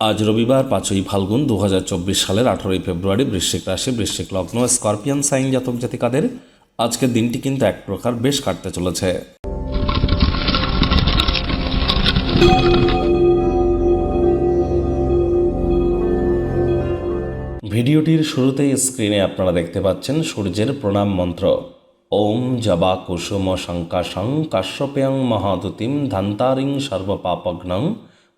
আজ রবিবার পাঁচই ফাল্গুন দু হাজার চব্বিশ সালের আঠারোই ফেব্রুয়ারি বৃশ্চিক রাশি, বৃশ্চিক লগ্ন, স্করপিয়ান, সাইন জাতক জাতিকাদের আজকের দিনটি কিন্তু এক প্রকার বেশ কাটতে চলেছে। ভিডিওটির শুরুতেই স্ক্রিনে আপনারা দেখতে পাচ্ছেন সূর্যের প্রণাম মন্ত্র। ওম জবা কুসুম শঙ্কাশং কাশ্যপেয়ং মহাদুতিম ধান্তারিং সর্বপাপগ্নং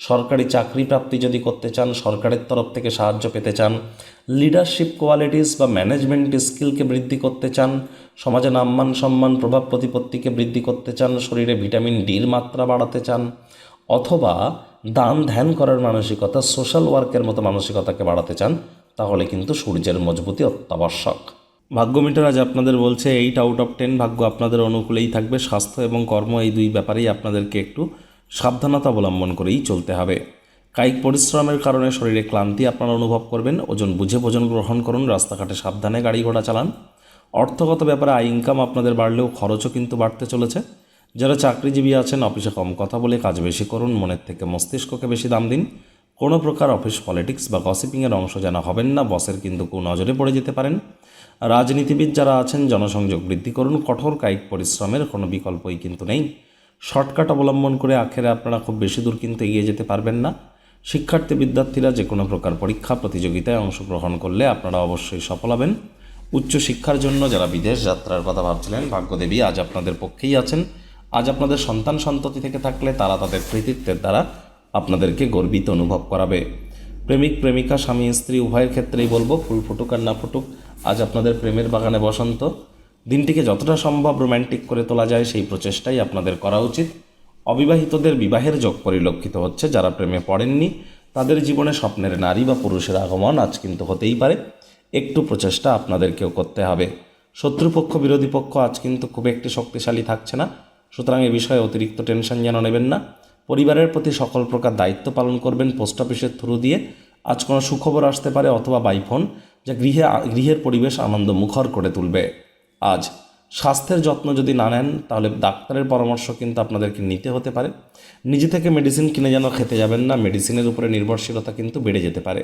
সরকারি চাকরি প্রাপ্তি যদি করতে চান, সরকারের তরফ থেকে সাহায্য পেতে চান লিডারশিপ কোয়ালিটিস বা ম্যানেজমেন্ট স্কিলকে বৃদ্ধি করতে চান, সমাজে নাম্মান সম্মান, প্রভাব প্রতিপত্তিকে বৃদ্ধি করতে চান, শরীরে ভিটামিন ডির মাত্রা বাড়াতে চান, অথবা দান ধ্যান করার মানসিকতা সোশ্যাল ওয়ার্কের মতো মানসিকতাকে বাড়াতে চান, তাহলে কিন্তু সূর্যের মজবুতি অত্যাবশ্যক। ভাগ্য মিটার আজ আপনাদের বলছে এইট আউট অফ টেন ভাগ্য আপনাদের অনুকূলেই থাকবে, স্বাস্থ্য এবং কর্ম এই দুই ব্যাপারেই আপনাদেরকে একটু সাবধানতা অবলম্বন করেই চলতে হবে। কায়িক পরিশ্রমের কারণে শরীরে ক্লান্তি আপনারা অনুভব করবেন। ওজন বুঝে ভোজন গ্রহণ করুন, রাস্তাঘাটে সাবধানে গাড়ি ঘোড়া চালান। অর্থগত ব্যাপারে আয় ইনকাম আপনাদের বাড়লেও খরচও কিন্তু বাড়তে চলেছে। যারা চাকরিজীবী আছেন, অফিসে কম কথা বলে কাজ বেশি করুন, মনের থেকে মস্তিষ্ককে বেশি দাম দিন। কোনো প্রকার অফিস পলিটিক্স বা গসিপিংয়ের অংশ যেন হবেন না, বসের কিন্তু কু নজরে পড়ে যেতে পারেন। রাজনীতিবিদ যারা আছেন, জনসংযোগ বৃদ্ধি করুন, কঠোর কায়িক পরিশ্রমের কোনো বিকল্পই কিন্তু নেই। শর্টকাট অবলম্বন করে আখেরে আপনারা খুব বেশি দূর কিন্তু এগিয়ে যেতে পারবেন না। শিক্ষার্থী বিদ্যার্থীরা যে কোনো প্রকার পরীক্ষা, প্রতিযোগিতায় অংশগ্রহণ করলে আপনারা অবশ্যই সফল হবেন। উচ্চশিক্ষার জন্য যারা বিদেশ যাত্রার কথা ভাবছিলেন, ভাগ্যদেবী আজ আপনাদের পক্ষেই আছেন। আজ আপনাদের সন্তান সন্ততি থেকে থাকলে তারা তাদের কৃতিত্বের দ্বারা আপনাদেরকে গর্বিত অনুভব করাবে। প্রেমিক, প্রেমিকা, স্বামী, স্ত্রী, উভয়ের ক্ষেত্রেই বলব, ফুল ফুটুক আর না ফুটুক, আজ আপনাদের প্রেমের বাগানে বসন্ত। দিনটিকে যতটা সম্ভব রোম্যান্টিক করে তোলা যায় সেই প্রচেষ্টাই আপনাদের করা উচিত। অবিবাহিতদের বিবাহের যোগ পরিলক্ষিত হচ্ছে, যারা প্রেমে পড়েননি, তাদের জীবনে স্বপ্নের নারী বা পুরুষের আগমন আজ কিন্তু হতেই পারে। একটু প্রচেষ্টা আপনাদেরকেও করতে হবে। শত্রুপক্ষ, বিরোধী পক্ষ আজ কিন্তু খুব একটি শক্তিশালী থাকছে না। সুতরাং এ বিষয়ে অতিরিক্ত টেনশন যেন নেবেন না। পরিবারের প্রতি সকল প্রকার দায়িত্ব পালন করবেন পোস্ট অফিসের থ্রু দিয়ে। আজ কোনো সুখবর আসতে পারে অথবা বাইফোন যা গৃহে, গৃহের পরিবেশ আনন্দ মুখর করে তুলবে। আজ স্বাস্থ্যের যত্ন যদি না নেন, তাহলে ডাক্তারের পরামর্শ কিন্তু আপনাদেরকে নিতে হতে পারে। নিজে থেকে মেডিসিন কিনে যেন খেতে যাবেন না মেডিসিনের উপরে নির্ভরশীলতা কিন্তু বেড়ে যেতে পারে।